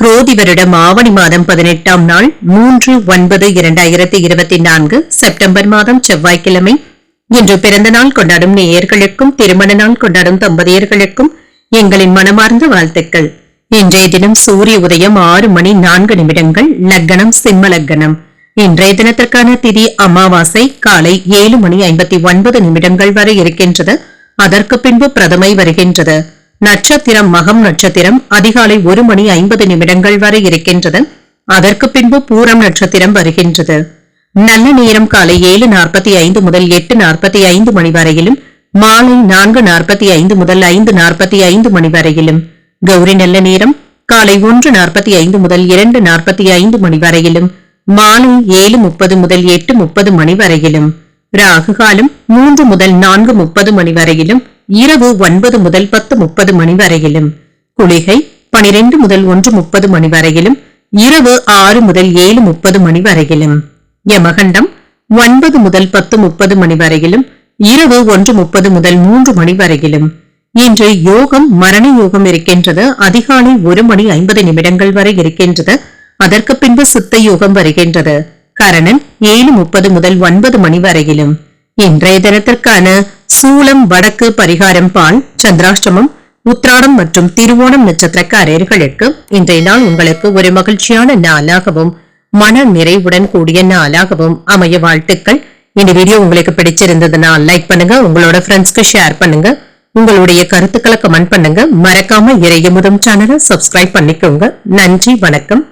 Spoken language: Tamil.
குரோதி வருடம் ஆவணி மாதம் பதினெட்டாம் நாள் மூன்று ஒன்பது இரண்டாயிரத்தி இருபத்தி நான்கு செப்டம்பர் மாதம் செவ்வாய்க்கிழமை. இன்று பிறந்த நாள் கொண்டாடும் நேயர்களுக்கும் திருமண நாள் கொண்டாடும் தம்பதியர்களுக்கும் எங்களின் மனமார்ந்த வாழ்த்துக்கள். இன்றைய தினம் சூரிய உதயம் ஆறு மணி நான்கு நிமிடங்கள் லக்கணம் சிம்ம லக்கணம் இன்றைய தினத்திற்கான திதி அமாவாசை காலை ஏழு மணி ஐம்பத்தி ஒன்பது நிமிடங்கள் வரை இருக்கின்றது. அதற்கு பின்பு பிரதமை வருகின்றது. நட்சத்திரம் மகம் நட்சத்திரம் அதிகாலை ஒரு மணி ஐம்பது நிமிடங்கள் வரை இருக்கின்றது அதற்கு பின்பு பூரம் நட்சத்திரம் வருகின்றது. நல்ல நேரம் காலை ஏழு நாற்பத்தி ஐந்து முதல் எட்டு நாற்பத்தி ஐந்து மணி வரையிலும் மாலை நான்கு நாற்பத்தி ஐந்து முதல் ஐந்து நாற்பத்தி ஐந்து மணி வரையிலும். கௌரி நல்ல நேரம் காலை ஒன்று நாற்பத்தி ஐந்து முதல் இரண்டு நாற்பத்தி ஐந்து மணி வரையிலும் மாலை ஏழு முப்பது முதல் எட்டு முப்பது மணி வரையிலும். ராகு காலம் மூன்று முதல் நான்கு முப்பது மணி வரையிலும் இரவு ஒன்பது முதல் பத்து முப்பது மணி வரையிலும் குளிகை பனிரெண்டு முதல் ஒன்று முப்பது மணி வரையிலும் இரவு ஆறு முதல் ஏழு முப்பது மணி வரையிலும். யமகண்டம் ஒன்பது முதல் பத்து முப்பது மணி வரையிலும் இரவு ஒன்று முப்பது முதல் மூன்று மணி வரையிலும். இன்று யோகம் மரண யோகம் இருக்கின்றது. அதிகாலை ஒரு மணி ஐம்பது நிமிடங்கள் வரை இருக்கின்றது. அதற்கு பின்பு சித்த யோகம் வருகின்றது. கரணன் ஏழு முப்பது முதல் ஒன்பது மணி வரையிலும். இன்றைய தினத்திற்கான சூலம் வடக்கு பரிகாரம் பால் சந்திராஷ்டமம் உத்ராடம் மற்றும் திருவோணம் நட்சத்திரக்காரர்களுக்கு இன்றைய நாள் உங்களுக்கு ஒரு மகிழ்ச்சியான நாளாகவும் மன நிறைவுடன் கூடிய நாளாகவும் அமைய வாழ்த்துக்கள். இந்த வீடியோ உங்களுக்கு பிடிச்சிருந்ததுன்னா லைக் பண்ணுங்க உங்களோட ஃப்ரெண்ட்ஸ்க்கு ஷேர் பண்ணுங்க உங்களுடைய கருத்துக்களை கமெண்ட் பண்ணுங்க. மறக்காம இறையமுதம் சேனலை சப்ஸ்கிரைப் பண்ணிக்கோங்க. நன்றி வணக்கம்.